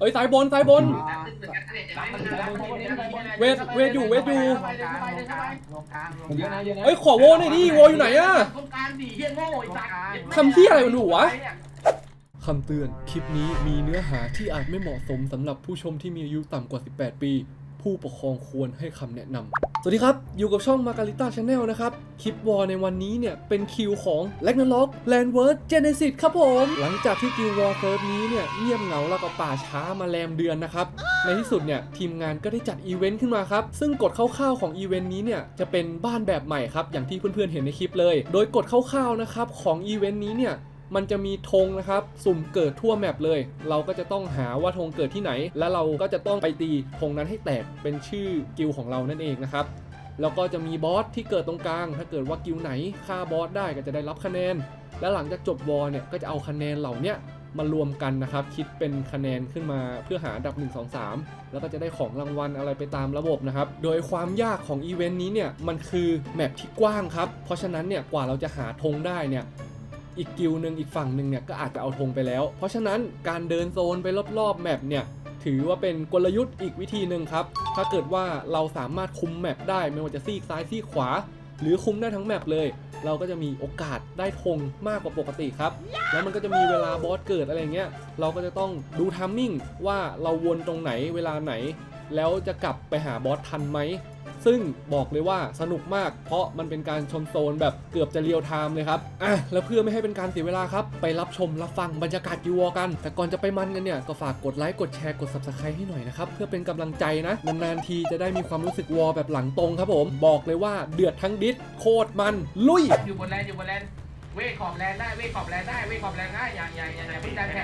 เอ้ยสายบนสายบน เวทเวทอยู่เวทอยู่ มันเยอะนะเยอะนะเอ้ยขอโวหน่อยดิโวอยู่ไหนอะต้องการดิเฮียโง่ไอ้สัตว์ทำเหี้ยอะไรมันอยู่วะคำเตือน คลิปนี้มีเนื้อหาที่อาจไม่เหมาะสมสำหรับผู้ชมที่มีอายุต่ำกว่า 18 ปี ผู้ปกครองควรให้คำแนะนำสวัสดีครับ อยู่กับช่อง Margarita Channel นะครับ คลิปวอลในวันนี้เนี่ย เป็นคิวของ r a g n a r o k Landward Genesis ครับผม หลังจากที่กิลวอลเซิร์ฟนี้เนี่ย เงียบเหงาแล้วก็ป่าช้ามาแรมเดือนนะครับ ในที่สุดเนี่ย ทีมงานก็ได้จัดอีเวนต์ขึ้นมาครับ ซึ่งกฎคร่าวๆของอีเวนต์นี้เนี่ย จะเป็นบ้านแบบใหม่ครับอย่างที่เพื่อนๆเห็นในคลิปเลย โดยกฎคร่าวๆนะครับของอีเวนต์นี้เนี่ย มันจะมีธงนะครับสุ่มเกิดทั่วแมปเลย เราก็จะต้องหาว่าธงเกิดที่ไหน แล้วเราก็จะต้องไปตีธงนั้นให้แตกเป็นชื่อกิลของเรานั่นเองนะครับแล้วก็จะมีบอสที่เกิดตรงกลาง ถ้าเกิดว่ากิลไหนฆ่าบอสได้ก็จะได้รับคะแนน และหลังจากจบวอลเนี่ยก็จะเอาคะแนนเหล่านี้มารวมกันนะครับ คิดเป็นคะแนนขึ้นมาเพื่อหาอันดับ 1 2 3 แล้วก็จะได้ของรางวัลอะไรไปตามระบบนะครับ โดยความยากของอีเวนต์นี้เนี่ย มันคือแมปที่กว้างครับ เพราะฉะนั้นเนี่ยกว่าเราจะหาธงได้เนี่ย อีกกิลหนึ่งอีกฝั่งหนึ่งเนี่ยก็อาจจะเอาธงไปแล้ว เพราะฉะนั้นการเดินโซนไปรอบๆแมปเนี่ยถือว่าเป็นกลยุทธ์อีกวิธีหนึ่งครับ ถ้าเกิดว่าเราสามารถคุมแมปได้ไม่ว่าจะซีกซ้ายซีกขวา หรือคุมได้ทั้งแมปเลย เราก็จะมีโอกาสได้ธงมากกว่าปกติครับ แล้วมันก็จะมีเวลาบอสเกิดอะไรเงี้ย เราก็จะต้องดูทัมมิ่งว่าเราวนตรงไหนเวลาไหน แล้วจะกลับไปหาบอสทันไหม ซึ่งบอกเลยว่าสนุกมาก เพราะมันเป็นการชนโซนแบบเกือบจะเรียลไทม์เลยครับอะแล้วเพื่อไม่ให้เป็นการเสียเวลาครับ ไปรับชมรับฟังบรรยากาศยูวอกัน แต่ก่อนจะไปมันกันเนี่ย ก็ฝากกดไลค์กดแชร์กด subscribe ให้หน่อยนะครับ เพื่อเป็นกำลังใจนะ นานๆทีจะได้มีความรู้สึกวอแบบหลังตรงครับผม บอกเลยว่าเดือดทั้งดิสโคตรมันลุย อยู่บนแลนอยู่บนแลนเวทขอบแลนได้เวทขอบแลนได้เวทขอบแลนได้อย่าอย่าอย่าอย่าพี่ดันแค่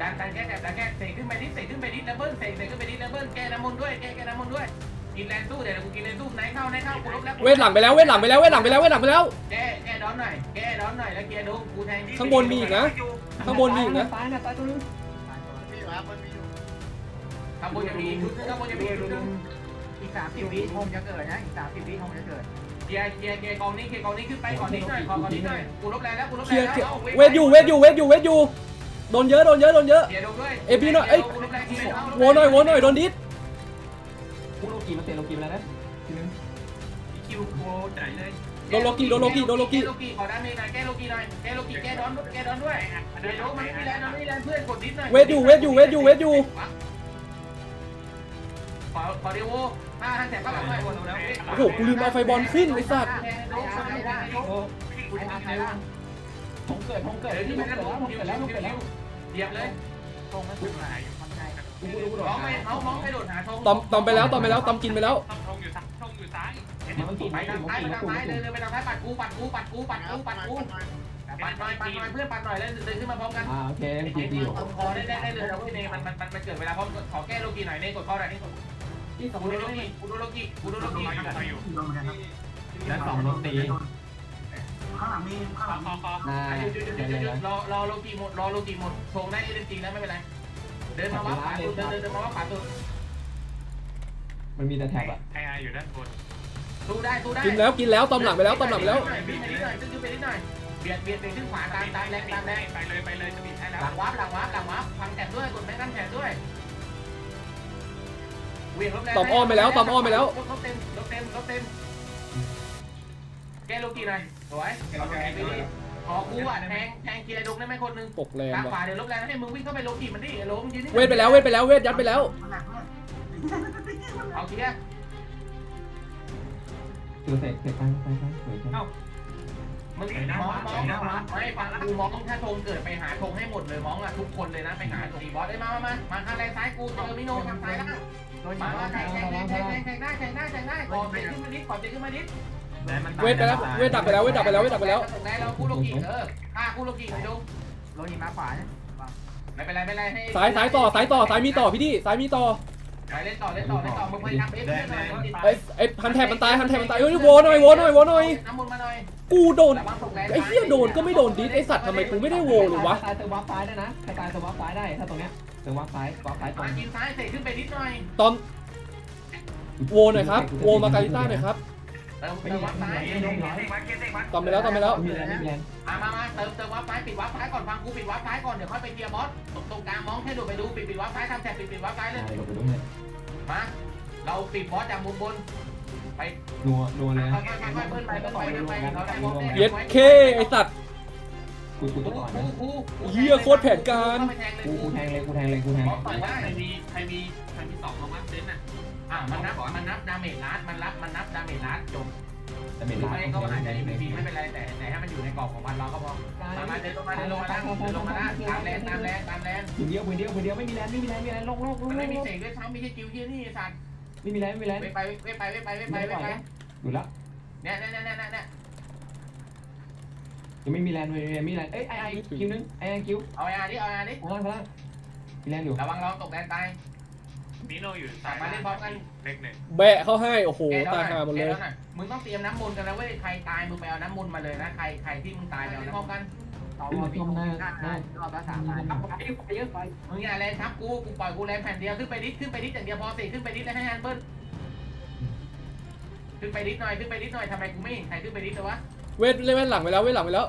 ดันดันแค่ดันแค่เสกขึ้นไปนิดเสกขึ้นไปนิดแล้วเบิ้ลเสกเสกขึ้นไปนิดแล้วเบิ้ลแก้น้ำมนต์ด้วยแก้แก้น้ำมนต์ด้วย กินแลนสู้เดี๋ยวกูกินแลนสู้ไหนเข้าไหนเข้ากูลบแล้วเวทหลังไปแล้วเวทหลังไปแล้วเวทหลังไปแล้วเวทหลังไปแล้ว แก้แก้ดอนหน่อยแก้ดอนหน่อยแล้วเกียร์ดูกูแทงข้างบนมีอีกนะ ข้างบนมีอีกนะซ้ายนะซ้ายตัวนึงข้างบนจะมีชุดข้างบนจะมีชุดนึงอีกสามสิบวิธงจะเกิดนะอีกสามสิบวิธงจะเกิดเกียร์เกียร์เกียร์กองนี้เกียร์กองนี้ขึ้นไปก่อนนิดหน่อยก่อนนิดหน่อยกูลบแลนแล้วกูลบเคแลลียนร์แล้วเคลียร์เวทอยู่เวทอยู่เวทอยู่เวทอยู่ โดนเยอะโดนเยอะโดนเยอะ เกียร์ดูด้วยเอ้ยพี่หน่อยเอ้ยกูลบแลนทีนึงโวหน่อยโวหน่อยโดนดิส คิวโคใจเลยโดนโลกิโดนโลกิโดนโลกิแก้โลกีขอด้านนี้หน่อยแก้โลกีหน่อยแก้โลกีแก้ดอนแก้ดอนด้วยเดี๋ยวมันไม่มีแรงมันไม่มีแรงเพื่อนกดดิสหน่อยเวทอยู่เวทอยู่เวทอยู่เวทอยู่ขอขอเดโวห้าห้าแสนก็หลังหน่อยหมดแล้วโอ้โหกูลืมเอาไฟบอลขึ้นไอ้สัตว์โอ้ทงเกิดทงเกิดเดี๋ยวที่ที่มัมันนเกิแล้ดวแล้วคิมันวเกิดแล้วมันเกิดแล้วเหยียบเลยธงมันขึ้นมามันใช่กูกูกูโดดมองไม่เขามองให้โดดหาธงตอมตอมไปแล้วตอมไปแล้วตอมกินไปแล้ว ไปมันกิทางมันซ้ายไปมันทางกินซ้ายเดินไปทางซ้ายปัดกูปัดกูปัดกูปัดกูปัดกูปัดกูปัดหน่อยปัดหน่อยเพื่อนปัดหน่อยแล้วเดินขึ้นมาพร้อมกันอ่าโอเคไอ้จีไอ้จีนี่พอได้ได้ได้เลยแล้วพี่เนมันมันมันเกิดเวลาพร้อมขอแก้โลกีหน่อยเนกดเข้าหน่อยนี่กดที่สองกูโลโดโลกีกูโดโลกีกูโดโลกีไปอยู่แล้วสองโลตีข้างหลังมีข้างหลังคอคออ่าหยุดหยุดหยุดหยุดหยุดรอรอโลกีหมดรอโลกีหมดทงได้เล่นจริงนะไม่เป็นไรเดินมาว่าขวาสุดเดินเดินมาว่าขวาสุดมันมีแต่แท็บอะไอไออยู่ด้านบน สู้ได้สู้ได้กินแล้วกินแล้วตอมหลังไปแล้วตอมหลังไปแล้วบิดไปนิดหน่อยขึ้นไปนิดหน่อยเบียดเบียดไปขึ้นขวาตามตามแรงตามแรงไปเลยไปเลยจะบิดให้แล้หวลังวับหลังวับหลังวับพังแขนด้วยกดแม่กันแขนด้วยเวียงลบแรงตอมอ้อมไปแล้วตอมอ้อมไปแล้วลบเต็มลบเต็มลบเต็มแกโลกีหน่อยสวยเอาแรงไปดิขอกูอะแทงแทงเกียร์ดงได้ไหมคนนึงปกแรงทางขว่ะวาเดี๋ยวลบแรงให้มึงวิ่งเข้าไปโลกีมันดิโลมึงยืนนี่เวทไปแล้วเวทไปแล้วเวทยัดไปแล้วมันหนักมากเอาเกียร์ คือเสร็จเสร็จไปไปไปสวยจังมึงมองมองไม่ฟังกูมองถ้าธงเกิดไปหาธงให้หมดเลยมองอะทุกคนเลยนะไปหาธงบอสได้มามามามาทางแรงซ้ายกูเจอมิโนทางซ้ายแล้วโดยมามาแข่งแข่งแข่งแข่งแข่งแข่งได้แข่งได้แข่งได้ขอเตะขึ้นมานิดขอเตะขึ้นมานิดเวทไปแล้วเวทดับไปแล้วเวทดับไปแล้วเวทดับไปแล้วได้เราคู่โลกีเออฆ่าคู่โลกีไปดูโดยมาขวาเนี่ยไม่เป็นไรไม่เป็นไรให้ซ้ายซ้ายต่อซ้ายต่อซ้ายมีต่อพี่ดิซ้ายมีต่อ เล่นต่อเล่นต่อเล่นต่อมึงพยายามเอฟเพื่อนหน่อยไอ้ไอ้ยฮันแทบมันตายฮันแทบมันตายเฮ้ยโวหน่อยโวหน่อยโวหน่อยน้ำมันมาหน่อยกูโดนไอ้เหี้ยโดนก็ไม่โดนดิสไอ้สัตว์ทำไมกูไม่ได้โวเลยวะตายเติมวับซ้ายได้นะตายเติมวับซ้ายได้ถ้าตรงเนี้ยเติมวับซ้ายวับซ้ายตรงกินซ้ายเตะขึ้นไปนิดหน่อยตอมโวหน่อยครับโวมาการิต้าหน่อยครับ เติมเติมวับซ้ายตอมไปแล้วตอมไปแล้วมีแรงมีแรงมามามาเติมเติมวับซ้ายปิดวับซ้ายก่อนฟังกูปิดวับซ้ายก่อนเดี๋ยวค่อยไปเคลียร์บอสตรงกลางมองแค่ดูไปดูปิดปิดวับซ้ายทำแท็บปิดปิดวับซ้ายเลยมาเราปิดบอสจากมุมบนไปนัวนัวเลยค่อยๆค่อยๆเบิ้ลไปเบิ้ลไปเบิ้ลไปเราได้บอสเย็ดเคไอสัตว์ กูกูกูต่อยกูนะกูเหี้ยโคตรแผนการ กูกูแทงเลยกูแทงเลยกูแทงบอสต่อยใครมีใครมีใครมีสองลงมาเซนน่ะอะมันนับมันนับดาเมจลัดมันรับมันนับดาเมจลัดจบแต่ไม่หรือได้ไม่ก็อาจจะไมีไม่เป็นไรแต่แต่ให้มันอยู่ในกรอบของมันเราก็พอมามาเดินลงมาเดินลงมาล่างเดินลงมาล่างตามแรงตามแรงตามแรงคนเดียวคนเดียวคนเดียวไม่มีแรงไม่มีแรงไม่มีแรงลงลงลงมันไม่มีเสกด้วยซ้ำไม่ใช่กิ้วเฮียนี่สัตว์ไม่มีแรงไม่มีแรงไปไปไปไปไปไปไปไปไปดูแล้วเนี่ยเนี่ยเนี่ยเนี่ย ยยังไม่มีแรงเลยไม่มีแรงเอ้ยไอไอคิวนึงไอไอคิวเอาไอ้อาดิเอาไอ้อาดิข้างล่างข้างล่างมีแรงอยู่ระวังเราตกแดนตาย มิโนอยู่ซ้ายเล็กหนึ่งแบะเข้าให้โอ้โหตายหาหมดเลยมึงต้องเตรียมน้ำมนต์กันนะเว้ยใครตายมึงไปเอาน้ำมนต์มาเลยนะใครใครที่มึงตายไปเอาน้ำมนต์กันต่อรอบหน้าหน้ารอบละสามพันเยอะไปมึงอย่าแรงทับกูกูปล่อยกูแรงแผ่นเดียวขึ้นไปนิดขึ้นไปนิดอย่างเดียวพอสิขึ้นไปนิดแล้วให้งานเบิ้ลขึ้นไปนิดหน่อยขึ้นไปนิดหน่อยทำไมกูไม่เห็นใครขึ้นไปนิดเลยวะ เวทเล่นเวทหลังไปแล้วเวทหลังไปแล้ว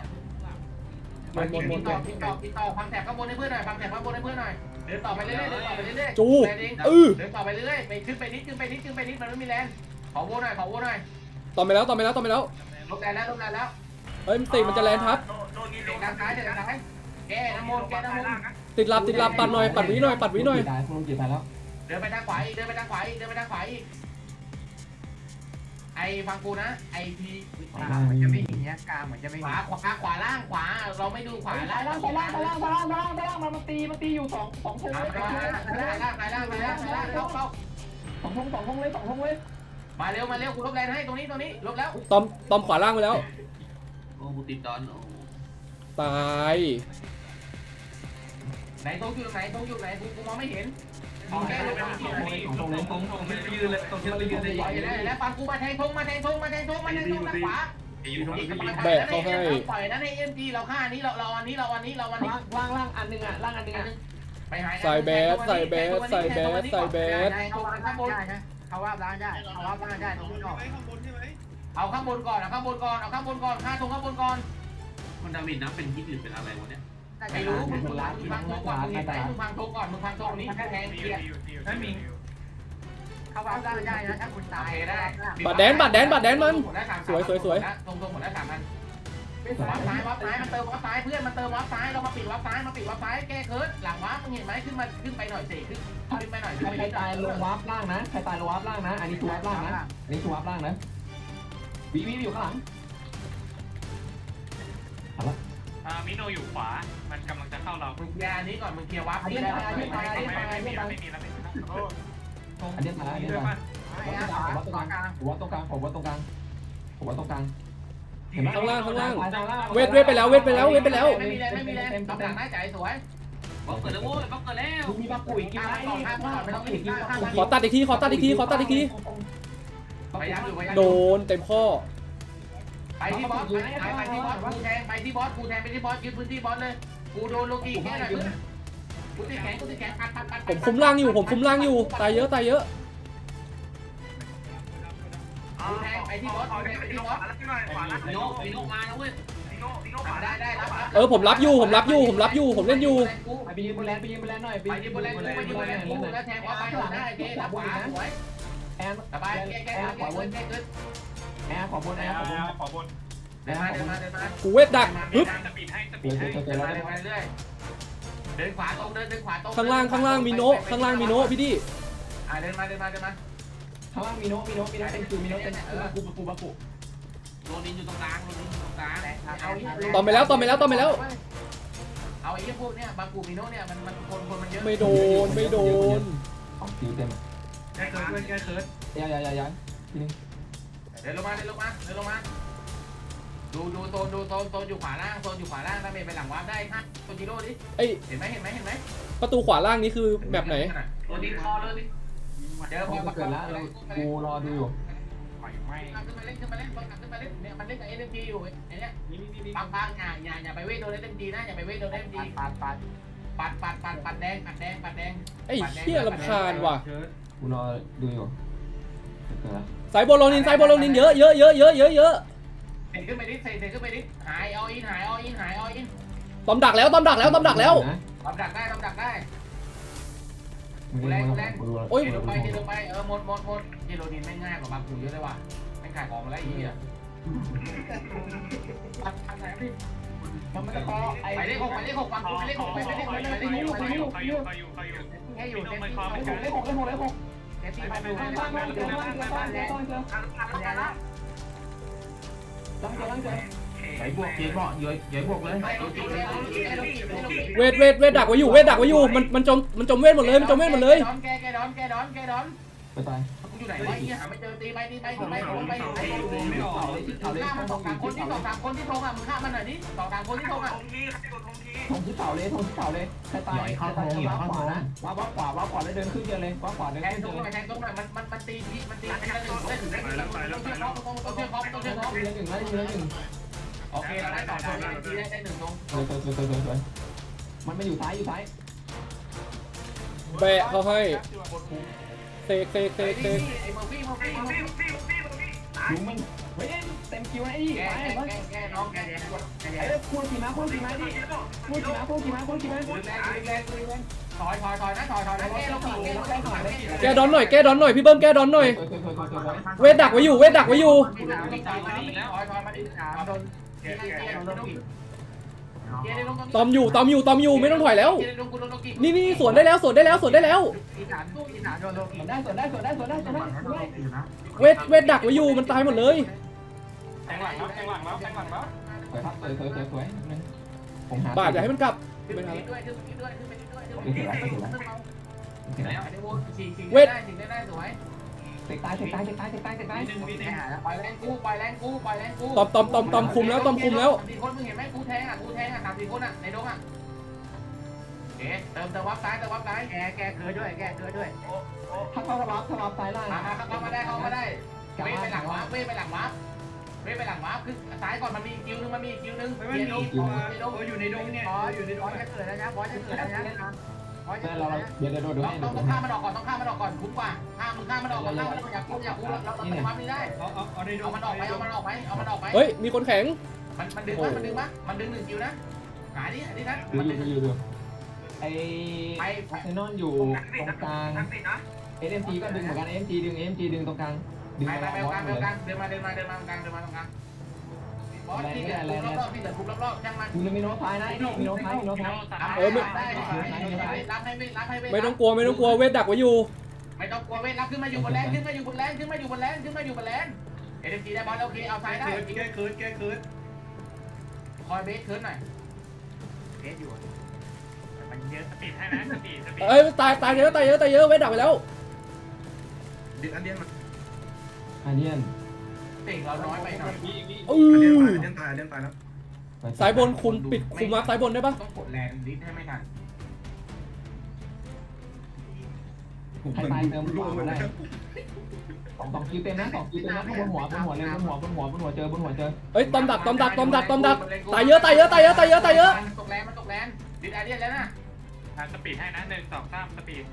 หมดหมดหมดติดต่อติดต่อติดต่อฟังแถบข้างบนให้เพื่อนหน่อยฟังแถบข้างบนให้เพื่อนหน่อยเดินต่อไปเรื่อยๆเดินต่อไปเรื่อยๆจูแรงเองเออเดินต่อไปเรื่อยๆไปขึ้นไปนิดขึ้นไปนิดขึ้นไปนิดมันไม่มีแรงขอโว้หน่อยขอโว้หน่อยตอมไปแล้วตอมไปแล้วตอมไปแล้วลบแรงแล้วลบแรงแล้วเฮ้ยเตะมันจะแลนทับโดนนี่เด็กด้านซ้ายเด็กด้านซ้ายแกน้ำมนต์แกน้ำมนต์ติดหลับติดหลับปัดหน่อยปัดวิหน่อยปัดวิหน่อยตายคุณลงกี่ตายแล้วเดินไปทางขวาอีกเดินไปทางขวาอีกเดินไปทางขวาอีก ไอ้ฟังกูนะไอพีกลางเหมือนจะไม่มีเนี้ยกลางเหมือนจะไม่ขมีวาขวาขวาล่างขวา เราไม่ดูขวาล่างล่างล่างล่างล่างล่างล่างล่างมันตีมันตีอยู่สองสองทงล่างเลยล่างล่างล่างล่างล่างล่างเข้าเข้าสองทงสองทงเลยสองทงเลยมาเร็วมาเร็วกูลบแรงให้ตรงนี้ตรงนี้ลบแล้วตอมตอมขวาล่างไปแล้ว โอ้กูติดดอนตาย ไหนตรงอยู่ไหนตรงอยู่ไหนกูกูมองไม่เห็นแก้ลงไปที่นี่ ตรงตรงตรงไม่ยืนเลยตรงที่เรายืนเลยปล่อยแล้วแล้วฟังกูมาแทงทงมาแทงทงมาแทงทงมาแทงทงทางขวาแบะเขาให้ปล่อยนะในเอ็มจีเราฆ่านี้เราเราอันนี้เราอันนี้เราอันนี้ล่างล่างอันนึงอะล่างอันนึงอะไปหาใส่แบสใส่แบสใส่แบสใส่แบสเขาว่าล้างได้นะเขาว่าล้างได้เขาว่าล้างได้ตรงนี้ออกเอาข้างบนก่อนเอาข้างบนก่อนเอาข้างบนก่อนฆ่าตรงข้างบนก่อนมันดามิดนะเป็นฮิตหรือเป็นอะไรวะเนี่ย ไม่รู้มึงมึงฟังโทก่อนมึงเห็นไหมมึงฟังโทก่อนมึงฟังโทนี้แทงเกียร์ไม่มีเขาว่าล้างได้นะถ้าคุณโอตายเคได้บัดแดนบัดแดนบัดแดนมันสวยสวยสวยตรงตรงหมดแล้วสามอันวับซ้ายวับซ้ายมันเติมวับซ้ายเพื่อนมันเติมวับซ้ายเรามาปิดวับซ้ายมาปิดวับซ้ายแก้เคิร์ดหลังวับมึงเห็นไหมขึ้นมาขึ้นไปหน่อยสิขึ้นขึ้นไปหน่อยใครตายลงวาร์ปล่างนะใครตายลงวาร์ปล่างนะ อันนี้คือวาร์ปล่างนะอันนี้คือวาร์ปล่างนะวิวิอยู่ข้างหลัง มิโนอยู่ขวา มันกำลังจะเข้าเรามึงเคลียร์อันนี้ก่อนมึงเคลียร์วับไม่นี่ได้ไม่มีแล้วไม่มีแล้วไม่มีแล้วอันนี้ตายแล้วอันนี้ตายผมว่าตรงกลางผมว่าตรงกลางผมว่าตรงกลางผมว่าตรงกลางข้างล่างข้างล่างเวทเวทไปแล้วเวทไปแล้วเวทไปแล้วไม่มีแรงไม่มีแรงตำหนักหน้าใจสวยบล็อกเกิดแล้วโว้ยบล็อกเกิดแล้วมีปลาปุ๋ยกินไหมไม่ต้องกินขอตัดอีกทีขอตัดอีกทีขอตัดอีกทีพยายามอยู่พยายามโดนเต็มข้อ ไปที่บอสไปไปที่บอสกูแทงไปที่บอสกูแทงไปที่บอสยึดพื้นที่บอสเลยกูโดนโลกีแค่ไหนเพื่อนกูติดแขนกูติดแขนปัดปัดปัดผมคุมล่างอยู่ผมคุมล่างอยู่ตายเยอะตายเยอะกูแทงไปที่บอสกูแทงไปที่บอสมิโนมิโนมาแล้วเว้ยได้ได้รับเออผมรับอยู่ผมรับอยู่ผมรับอยู่ผมเล่นอยู่ไปยืนบนแลนไปยืนบนแลนหน่อยไปที่บนแรงกูไปที่บนแรงกูแล้วแทงบอสไปหน้าไอ้เจ๊รับขวาสวยแอนสบายแก้แก้แก้แก้ขึ้นแก้ขึ้น แอนขอบนแอนขอบนขอบนเดินมาเดินมาเดินมากูเวทดักฮึบจะปิดให้จะเดี๋ปิยดวให้เจอเดินแล้วมาเดินมาเรื่อยเดินขวาตรงเดินเดินขวาตรงข้างล่างข้างล่างมีโนะข้างล่างมีโนะพี่ดิอ่าเดินมาเดินมาเดินมาข้างล่างมีโนมีโนมีโนเป็นคือมีโนเป็นกูกูบากุโดนดินอยู่ตรงกลางโดนดินอยู่ตรงกลางเอาตอมไปแล้วตอมไปแล้วตอมไปแล้วเอาไอ้เหี้ยพวกเนี้ยบางกูมิโน่เนี่ยมันมันคนคนมันเยอะไม่โดนไม่โดนคิวเต็มแก้เคิร์ดเพื่อนแก้เคิร์ดยายายายาทีนึง เดินลงมาเดินลงมาเดินลงมาดูดูโซนดูโซนโซนอยู่ขวาล่างโซนอยู่ขวาล่างถ้าเมย์ไปหลังวาร์ปได้ค่ะโซนจิโร่ดิเอ้ยเห็นไหมเห็นไหมเห็นไหมประตูขวาล่างนี้คือแบบไหนตัวดินคอเลยดิเจอพกูอเกิดแล้วกูรอดูอยู่ขึ้นมาเล่นขึ้นมาเล่นขึ้นมาเล่นเนี่ยมันเล่นกับเอ็มจีอยู่ไอ้เนี่ยปังปังอย่าอย่าอย่าไปเวทโดนเอ็มจีนะอย่าไปเวทโดนเอ็มจีปัดปัดปัดปัดปัดปัดปัดแดงปัดแดงปัดแดงไอ้เหี้ยลำคาญว่ะกูรอดูอยู่ สายบอลโลนินสายบอลโลนินเยอะเยอะเยอะเยอะเยอะเยอะเสกขึ้นไปดิเสกเสกขึ้นไปดิหายเอาอินหายเอาอินหายเอาอินตอมดักแล้วตอมดักแล้วตอมดักแล้ว ลำดักได้ลำดักได้กูแรงกูแรงโอ้ยเจลงไปเจลงไปเออหมดหมดหมดเจโรนินไม่ง่ายกว่าบางกูเยอะเลยว่ะไม่ขายของมาแล้วอีกอะมันไม่ได้พอไอ้ไปเลขหกไปเลขหกบางกูไปเลขหกไปเลขหกไปเลขหกไปเลขหกไปเลขหกใครอยู่ใครอยู่ใครอยู่แค่อยู่ไม่เซต้องฟไม่ตี้เข้าไม่เลขหกเลขหกเลขหกเซฟตี้ไปดูบ้านบ้านบ้านเจอบ้านเจอบ้านเจอบ้านเจอเนี่ยนะลังเจ ใส่บวกเยอะบอกเยอะเยอะบวกเลยเวทเวทเวทดักไว้อยู่เวทดักไว้อยู่มันมันจมมันจมเวทหมดเลยมันจมเวทหมดเลยดอนแกแกดอนแกดอนแกดอน ไปตายอยู่ไหนวะไอ้เหี้ยหาไม่เจอตีไปตีไปตีไปโดนไปโดนไปโดนไม่ออกเลยที่เขาเลยฆ่ามันสองสามคนที่สองสามคนที่โทงอะมึงฆ่ามันหน่อยดิสองสามคนที่โทงอะทงทีใครกดทงทีทงที่เสาเลยทงที่เสาเลยใครตายใครตายว้าขวานะว้าว้าขวาว้าขวาแล้วเดินขึ้นเจอเลยว้าขวาเดินแทงขึ้นตรงหน่อยแทงตรงหน่อยมันมันมันตีพีมันตีได้ถึงได้ถึงได้ถึงต้องเชื่อเขาต้องเชื่อเขาต้องเชื่อเขายืนหนึ่งแล้วยืนหนึ่งโอเคเราได้สองคนตีได้ได้หนึ่งตรงมันไม่อยู่ซ้ายอยู่ซ้ายแบะเขาให้ เซกเซกเซกเซกไอ้เมอร์ฟี่เมอร์ฟี่เมอร์ฟี่ลุงมันเฮ้ยเต็มคิวไอ้แกไอ้แกแกน้องแกแกไอ้คู่กี่มาคู่กี่มาดิคู่กี่มาคู่กี่มาคู่กี่มาดึงแรงดึงแรงดึงแรงถอยถอยถอยนะถอยถอยนะแกลงแกลงแกลงแกดอนหน่อยแกดอนหน่อยพี่เบิ้มแกดอนหน่อยสวยสวยสวยสวยสวยเวทดักไว้อยู่เวทดักไว้อยู่ถอยถอยมาดิถอยโดน ตอมอยู่ตอมอยู่ตอมอยู่ไม่ต้องถอยแล้วแกได้ลงกูโดนกินนี่นี่สวนได้แล้วสวนได้แล้วสวนได้แล้ว อีสานอีสานโดนโดนสวนได้สวนได้สวนได้สวนได้สวนได้สวนได้เวทเวทดักไว้อยู่มันตายหมดเลยแทงหลังแล้วแทงหลังแล้วแทงหลังแล้วสวยครับสวยสวยสวยสวยนึงผมหาบาดอย่าให้มันกลับขึ้นไปด้วย ขึ้นไปด้วยขึ้นไปด้วยขึ้นไปด้วยแล้วไอ้โว้ฉีกฉีกได้ฉีกได้ได้สวยเตะตายเตะตายเตะตายเตะตายเตะตายหนึ่งวิแทนึงงหาแล้วปล่อยแรงกูปล่อยแรงกูปล่อยแรงกูตอมตอมตอมตอมคุมแล้วตอมคุมแล้วสี่คนมึงเห็นไหมกูแทงอะกูแทงอะสามสี่คนอะในดงอะเอ๊ะเติมเติมวับซ้ายเติมวับซ้ายแกแกเกิดด้วยแกเกิดด้วยถ้าเข้าวับถ้าวับซ้ายล่างมาเข้ามาได้เข้ามาได้เว้ไปหลังวับเว้ไปหลังวับเว้ไปหลังวับคือซ้ายก่อนมันมีคิวนึงมันมีคิวนึงไม่ไม่มีอยู่ในดงเนี่ยบอสอยู่ในบอสจะเกิดแล้วนะบอสจะเกิดแล้วนะ บอสจะเราเดี๋ยวเดี๋ยวดูต้องให้ดูต้องฆ่ามันออกก่อนต้องฆ่ามันออกก่อนคุ้มกว่าฆ่ามึงฆ่ามันออกก่อนฆ่ามันอยากกูอยากกูเราต้องวับนี่ได้เอาเอาเอาในดเอามันออกไปเอามันออกไปเอามันออกไปเฮ้ยมีคนแข็งมันมันดึงมั้ยมันดึงมั้ยมันดึงหนึ่งคิวนะหาดิอันนี้นะมันดึงดูดูไอ้ไปอาร์เซนอลอยู่ตรงกลางเอ็มจีก็ดึงเหมือนกันเอ็มจีดึงเอ็มจีดึงตรงกลางดึงมาไปแล้วไปบอสกลางเลยกลางเดินมาเดินมาเดินมากลางเดินมาตรงกลาง บอสที่เดินคุมรอบๆที่เดินคุมรอบๆช่างมันดูมีโน้ตท้ายนะนี่มีโน้ตท้ายมีโน้ตท้ายได้รับให้ไม่รับให้ไม่ต้องกลัวไม่ต้องกลัวเวทดักไว้อยู่ ไม่ต้องกลัวเว้ยรับขึ้นมาอยู่บนแลนขึ้นมาอยู่บนแลนขึ้นมาอยู่บนแลนขึ้นมาอยู่บนแลนเอ็มจีได้บอลโอเคเอาซ้ายได้แก้คืนแก้คืนคอยเบสคืนหน่อยเกตอยู่มันเยอะสปีดให้นะสปีดสปีดเอ้ยตายตายเยอะตายเยอะตายเยอะเวทดักไปแล้วดึงอันเดียนมาอันนี้ เตะเราน้อยไปหน่อยวิวิอือันเดียนอตายอันเดียนตายอันเดียนตายแล้วสายบนคุมปิดคุมมาสายบนได้ปะต้องกดแลนดิสให้ไม่ทันใครตายเติมร่วมได้สองสองคิวเต็มนะสองคิวเต็มนะบนหัวบนหัวเลยบนหัวบนหัวบนหัวเจอบนหัวเจอเฮ้ยตอมดักตอมดักตอมดักตอมดักตายเยอะตายเยอะตายเยอะตายเยอะตายเยอะมันตกแลนมันตกแลนดิสอาเดียนแล้วนะสปีดให้นะหนึ่งสองสามสปีด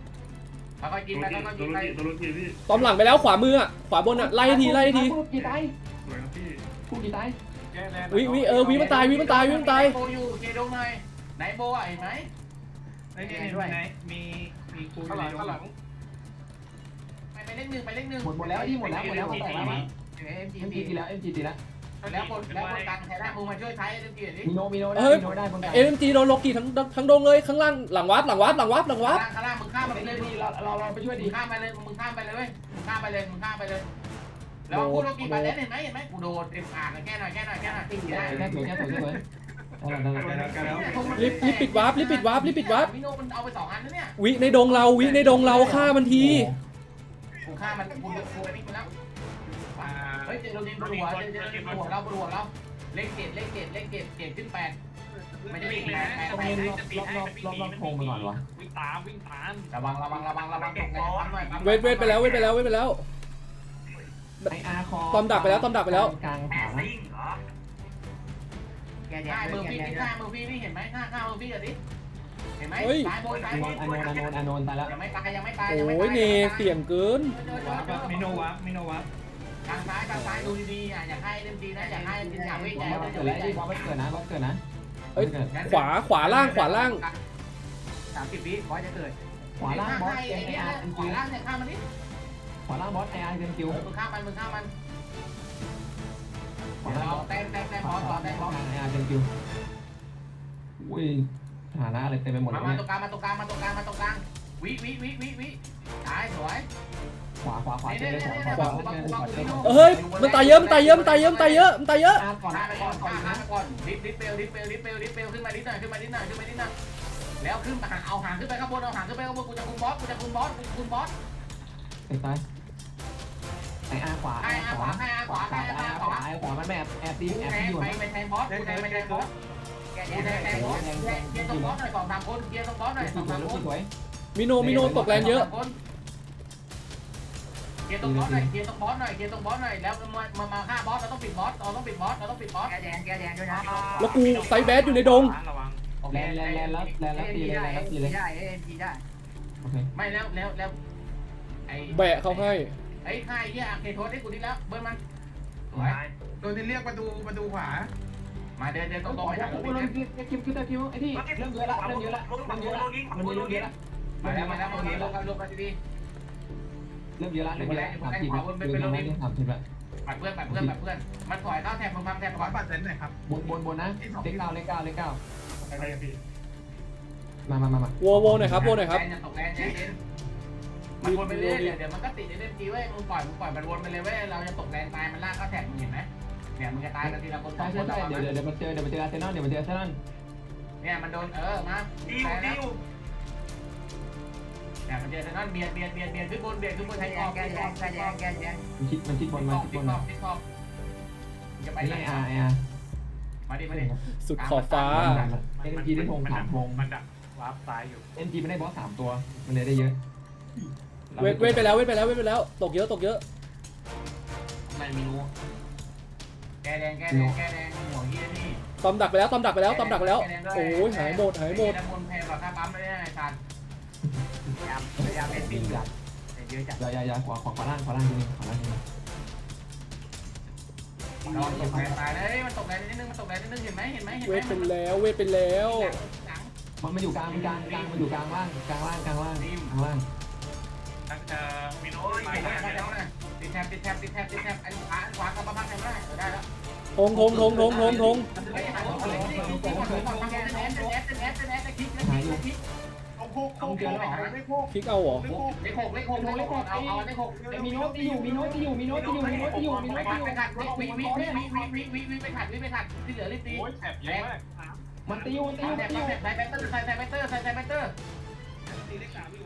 ค่อยๆกินไปค่อยๆกินไปตัวรถทีพี่ตอมหลังไปแล้วขวามืออะขวาบนอะไล่ทีไล่ทีคู่กี่ตายสวยครับพี่คู่กี่ตายแก้แลนวิวิเออวิมันตายวิมันตายวิมันตายโบอยู่เคดงหน่อยไหนโบอะเห็นไหมไอ้นี่ด้วยไหนมีมีคูอยู่ในดงไปไปเลขหนึ่งไปเลขหนึ่งหมดหมดแล้วที่หมดแล้วหมดแล้วหมดแล้วเอ็มจีเอ็มจีตีแล้วเอ็มจีตีแล้ว แล้วบนแล้วบนกลางใช้ได้มึงมาช่วยใช้เรื่องกี่ดิมีโนมีโนได้มีโนได้บนกลางเอ็มจีโดนโลกีทั้งทั้งดงเลยข้างล่างหลังวัดหลังวัดหลังวัดหลังวัดข้างล่างมึงข้ามไปเลยดีเราเราเราไปช่วยมึดีงข้ามไปเลยมึงข้ามไปเลยเว้ยมึงข้ามไปเลยมึงข้ามไปเลยแล้วพูดโลกีบาเลนเห็นไหมเห็นไหมกูโดนเต็มปากเลยแก้หน่อยแก้หน่อยแก้หน่อยตีได้แค่สวยแค่สวยแค่สวยนั่นแหละนั่นแหละกันแล้วรีบรีบปิดวาร์ปรีบปิดวาร์ปรีบปิดวาร์ปมิโนมันเอาไปสองอันนะเนี่ยวิในดงเราวิในดงเราฆ่ามันทีกูฆ่ามันกูกูไปนี่กูแล้วอ่า เฮ้ยเจโรนินปวดหัวเจโรนินปวดหัวเราปวดหัวเราเลขเกตเลขเกตเลขเกตเกตขึ้นแปดไม่ใช่วิ่วิ่งงเลแปยดแปนะดสปีดให้สปีดให้มันวิ่งหนีมันวิ่งวิ่งตามวิ่งตามระวังระวังระวังระวังตกแรงปั๊มหน่อยปั๊มเวทเวทไปแล้วเวทไปแล้วเวทไปแล้วไออาร์คอกลางขาแกแดใช่งเมอร์แกฟี่แดงนี่ฆ่าเมอร์ฟี่นี่เห็นไหมฆ่าฆ่าเมอร์ฟี่อะดิเห็นไหมเฮ้ยซ้ายบนซ้ายอานบนนท์อานนท์อานนท์อานนท์ตายแล้วยังไม่ตายยังไม่ตายโอ้ยเนเสียงเกินมิโนวับมิโนวับ ทางซ้ายทางซ้ายดูดีๆอะอยากให้เล่นดีนะอยากให้เป็นอยากวิ่งบใจอสเกิดแล้วที่บอสเกิดนะบอสเกิดนะเอ้ย ขวาขวาล่างขวาล่าง สามสิบวิบอสจะเกิดขวาล่างบอสไอ้เอ็นเนี่ยอาร์เอ็นขคิวาวล่างเนี่ยข้ามมันนิดขวาล่างบอสไออาร์เอ็นคิวมึงข้ามมันมึงข้ามมันขวาล่างเราบอสแต้มแต้มแต้มพอสแต้มพอสไออาร์เอ็นคิวอุ้ยฐานะอะไรเต็มไปหมดเลมายมาเนี่ยตรงกลางมาตรงกลางมาตรงกลางมาตรงกลาง วิวิวิวิวิตายสวยขวาขวาขวาเจเนี่อยเลยเนี่ยขวาเนี่ยขวาเนี่ยเจอบังขวาเจอบังเฮ้ยมันตายเยอะมันตายเยอะมันตายเยอะมันตายเยอะมันตายเยอะอาร์ก่อนข้าอาไปร์ก่ก่ออนนก่อนข้าไปก่อนดิฟดิฟเปลดิฟเปลดิฟเปลดิฟเปลขึ้นมานิดหน่อยขึ้นมานิดหน่อยขึ้นมานิดหน่อยแล้วขึ้นหาเอาหางขึ้นไปข้างบนเอาหางขึ้นไปข้างบนกูจะคุมบอสกูจะคุมบอสคุมบอสไอ้ตายไออาร์ขวาไอ้อาขวาไอ้อาขขวาวาขวาไอ้ไออาอาร์ขขวาวาไอขวามันแบบแอบตีกูแอบแทตีงอยู่ไปนะไปแทงบอสกูแทงไปแทงบอสแกแดกูงแทงแทงบอสแทงเกียร์ตรงบอสหน่อยสองสามคนเกียร์ตรงบอสหน่อยสสองสามวยคนสวย มิโนมิโนตกแรงเยอะ เกียร์ตรงบอสหน่อย เกียร์ตรงบอสหน่อย เกียร์ตรงบอสหน่อย แล้วมา มามาฆ่าบอส เราต้องปิดบอส เราต้องปิดบอส เราต้องปิดบอสแกแดงแกแดงด้วยนะแล้วกูไซส์แบดอยู่ในดงระวังแลนแลนแลนแล้วแลนเอ็แล้วนตีจีเลยได้แลนเอ็แล้วนตีจีเลยได้เอ็นจีได้โอเคไม่แล้วแล้วแล้วไอ้แบะเขาให้ ไอ้ค่ายที่อาเคโทสให้กูนี่แล้ว เบิ้ลมันสวยตัวที่เรียกประตูประตูขวา มาเดินเดินตรงๆไปทางโอ้นู้โหนลงคิวคิวคิวคิวไอ้ที่เริ่มเยอะละเริ่มเยอะละเริ่มเยอะละมันมีเริ่มเยอะละ มาแล้วมาแล้วมาแล้วลงกันลงกันดีเริ่มเยอะละเริ่มเยอะละสามสิบละเริ่มเยอะละสามสิบละปัดเพื่อนปัดเพื่อนปัดเพื่อนมันถอยเข้าแทนมึงฟังแทนขก่วาอนปัดเซนหน่อยครับบนบนบนนะเลขเก้าเลขเก้าเลขเก้าอะไรพี่มามามามาโวโวหน่อยครับโวหน่อยครับจะตกแรงเย็นมันวนไปเรื่อยเดี๋ยวมันก็ติดในเล่มจีเว้ยมึงปล่อยมึงปล่อยมันวนไปเลยเว้ยเราจะตกแรงตายมันลากเข้าแทนมึงเห็นไหมเนี่ยมึงจะตายกันทีละคนสอใช่งคใช่นใช่เดี๋ยวเดี๋ยวเดี๋ยวมันเจอเดี๋ยวมันเจออาร์เซนอลเดี๋ยวมันเจออาร์เซนอลเนี่ยมันโดนเออมาดิวดิวเนี่ยมันเจอทางนั้นเบียดเบียดเบียดเบียดขึ้นบนเบียดขึ้นบนแกไทยแดอองกแกแดงแกแดงแกแดงมันชิดมันชิดบนติดมาขอบชิดติบดนขอบติดขอบจะไปไอ้ไหนไออาร์ไออาร์มาดิมาดิสุดขอบฟ้า เอ็นจีได้ธงสามธงมันดักวาร์ปซ้ายอยู่เอ็นจีไม่ได้บอสสามตัว มันเลยได้เยอะ เวทเวทไปแล้วเวทไปแล้วเวทไปแล้ว ตกเยอะตกเยอะมันมีรู้แกแดงแกแดงแกแดงหัวเฮียนี่ตอมดักไปแล้วตอมดักไปแล้วตอมดักไปแล้ว โอ้ยหายหมดหายหมดน้ำมันแพงกว่าค่าปั๊มไม่ได้ไอ้สัตว์พยายามพยายามเอ็เป็นนจีปีจัดเยอะจัดอย่าอย่าอย่าขวาขวาขวาล่างขวาล่างทีนึงขวาล่างทีนึงนอนตกแรงตายเลยมันตกแรงนิดนึงมันตกแรงนิดนึงเห็นไหมเห็นไหมเห็นเวไหมทไปแล้วเวทไปแล้ว หลัง มันมันอยู่กลางมันกลางกลางมันอยู่กลางล่างกลางล่างกลางล่างกลางล่างเอ่อมิโนโอ้ยไปติดได้แท็บติดแท็บติดแท็บติดแท็บติดแท็บอันขวาอันขวากลับมาพักแท็บได้เออได้แล้วทงทงทงทงทงทงเฮ้ยหายหมดเลยนี่นี่ก่อนก่อนแอนแอนแอนแอนแอนแอนคลิกคลิกคลิก โคกโคกไม่โคกคลิกเอาเหรอไม่โคกเลขหกเลขหกเลขหกเอาเอาเลขหกมีโน้ตที่อยู่มีโน้ตที่อยู่มีโน้ตที่อยู่มีโน้ตที่อยู่มีโน้ตที่อยู่ไปขัดวิวิวิวิวิวิวิไปขัดวิไปขัดที่เหลือรีบตีแถบเยอะมากมันติอยู่มันติอยู่มันติอยู่ใส่แบตเตอร์ใส่แบตเตอร์ใส่แบติตอร์ตีเลขสามอยู่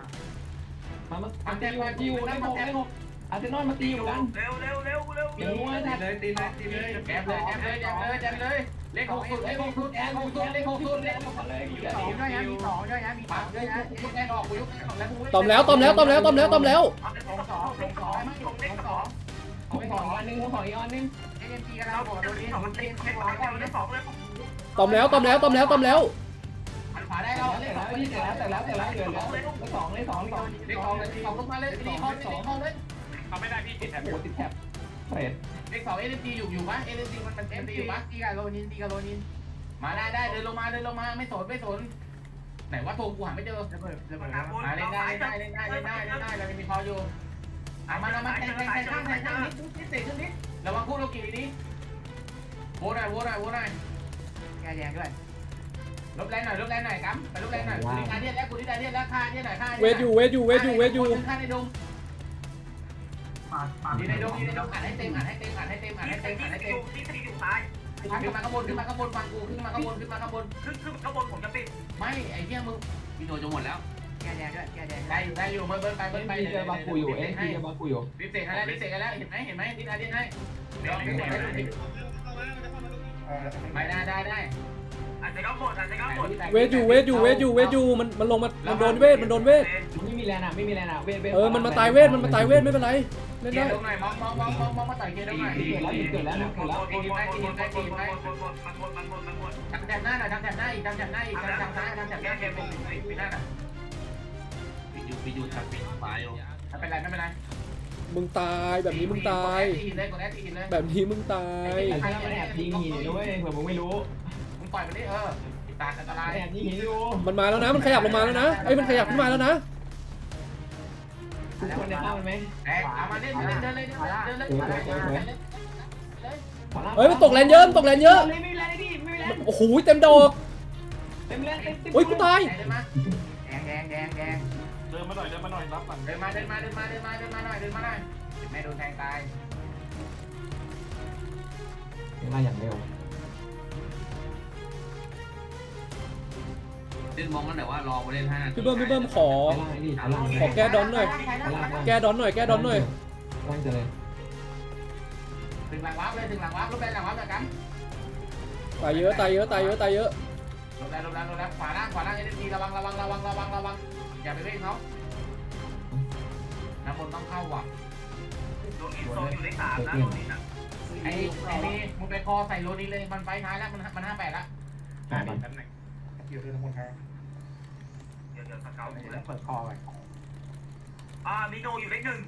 มันมันติอยู่ติอยู่เลขหกเลขหก อาร์เซนอลมาตีอยู่กันเร็วเร็วเร็วเร็วเดี๋ยวว่าถ้าเลยตีเลยตีเลยแจมเลยแจมเลยแจมเลยแจมเลยเลขหกสุดเลขหกสุดเลขหกสุดเลขหกสุดเลขหกสุดเลยสองด้วยนะมีสองด้วยนะมีสปัองกเลด้วยยนะยุกแอนออกยุกแอนออกแล้วตอมแล้วตอมแล้วตอมแล้วตอมแล้วตอมแล้วสองสองสองสองไม่สองสองของของอีกอันนึงของอีกอันนึงเอ็นจีกันแล้วบอกโดนนี้สองมันตีสองสองเลยสองเลยตอมแล้วตอมแล้วตอมแล้วตอมแล้วหันขวาได้แต่แล้วแล้วเลแต่ขสแล้อวงพี่แต่แล้วแต่แล้วแต่แล้วเหลือเหลือสองเลยสองสองเลขสองเลยสองลงมาเลยตีคอนตีคอนเลย เอาไม่ได้พี่ติดแถบโอ้ติดแท็บเฟรดเลขสองเอเนจีอยู่อยู่ปะเอเนจีมันมันเอ็เอ็มนจีจีอยู่ปะตีกับโรนินตีกับโรนิน มาได้ได้เดินลงมาเดินลงมาไม่สนไม่สนไหนว่าโทรกูหาไม่เจอระเบิดระเบิดมาเล่นได้เล่นได้เล่นได้เล่นได้เล่นได้เราจะมีคออยู่อะมาแล้วมาแทงแทงแทงข้างแทงข้างนิดนิดเตะขึ้นนิดระวังคู่โลกีนี้โว้หน่อยโว้หน่อยโว้หน่อยแกแดงด้วยลบแรงหน่อยลบแรงหน่อยกั๊มไปลบแรงหน่อยกูดีการเดียนแล้วกูดีการเดียนแล้วฆ่าเดียนหน่อยฆ่าเวทอยู่เวทอยู่เวทอยู่เวทอยู่ฆ่าในดง ปาดปาดนี่ในดงดีในดงอ่านให้เต็มอ่านให้เต็มอ่านให้เต็มอ่านให้เต็มอ่านให้เต็มที่ที่อยู่ซ้ายขึ้นมาข้างบนขึ้นมาข้างบนฟังกูขึ้นมาข้างบนขึ้นมาข้างบนขึ้นขึ้นข้างบนผมจะปิดไม่ไอ้เหี้ยมึงพี่โนจะหมดแล้วแกแดงด้วยแกแดงได้อยู่ได้อยู่เบิ้ลเบิ้ลไปเบิ้ลไปพีเจอบาคูอยู่เอ็นพีเจอบาคูอยู่รีบเสกกันแล้วรีบเสกกันแล้วเห็นไหมเห็นไหมดีการเดียนให้เดี๋ยวไม่ได้ได้ได้อาจจะก็หมดอาจจะก็หมดเวทอยู่เวทอยู่เวทอยู่เวทอยู่มันมันลงมามันโดนเวทมันโดนเวทอยู่ไม่มีแรงอะไม่มีแรงอะเวทเวทเออมันมาตายเวทมันมาตายเวทไม่เป็นไร เล่นเกียได้ร์ตรงไหนมองมองมองมองมองมาต่อยเกียร์ตรงไหนเกิดแล้วเกิดแล้วเกิดแล้วมันหมดมันหมดมันหมดมันหมดทำแถบหน้าหน่อยทำแถบหน้าอีกทำแถบหน้าอีกทำทางซ้ายทำแถบหน้าเกียร์ผมปิดหน้าหน่อยปิดอยู่ปิดอยู่ทำปิดตายอยู่ไม่เป็นไรไม่เป็นไรมึงตายแบบนี้มึงตายตีหินเลยกดแอตตีหินเลยแบบนี้มึงตาย ใครมันแอบยิงหินด้วยเผื่อมึงไม่รู้มึงปล่อยมันดิเออตาอันตรายแอบยิงหินอยู่มันมาแล้วนะ มันขยับลงมาแล้วนะไอ้ย มันขยับขึ้นมาแล้วนะ ทุกคนได้ข้ามมันไหมแอกเอามาเล่นเดินเดินเลยเดินเลยเดินเลยเฮ้ยมันตกแรงเยอะมันตกแรงเยอะไม่มีแรงดิไม่มีแรงโอ้โหเต็มดอกเต็มแรงเต็มโอ้ยกูตายเดินมาแดงแดงแดงแดงเดินมาหน่อยเดินมาหน่อยรับหลังเดินมาเดินมาเดินมาเดินมาเดินมาหน่อยเดินมาหน่อยแม่โดนแทงตายมาอย่างเร็ว เล่นมองกันแต่ว่ารอมาเล่นห้าพี่เบิ้มพี่เบิ้มขอไปล่างดิไปล่างขอแก้ดอนหน่อย แก้ดอนหน่อยแก้ดอนหน่อยล่างจะเลยถึงหลังวับเลยถึงหลังวับรูปแบบหลังวับแบบกันตายเยอะตายเยอะตายเยอะตายเยอะลงแล้วลงแล้วลงแล้วขวาล่างขวาล่างเอ็นทีระวังระวังระวังระวังระวังอย่าไปเร่งเขาน้ำมนต์ต้องเข้าว่ะโดนอินโซอยู่เลขสามนะโดนอินอะไอ้ไอ้นี่มึงไปคอใส่โรนี้เลยมันไปท้ายแล้วมันมันห้าแปดละ หายไปตำแหน่งอยู่ที่น้ำมันแทงเดี๋ยว เดี๋ยวสเกลดูแล้แล้ววเปิดคอไปอ่ามีโนอยู่เลขหนึ่ง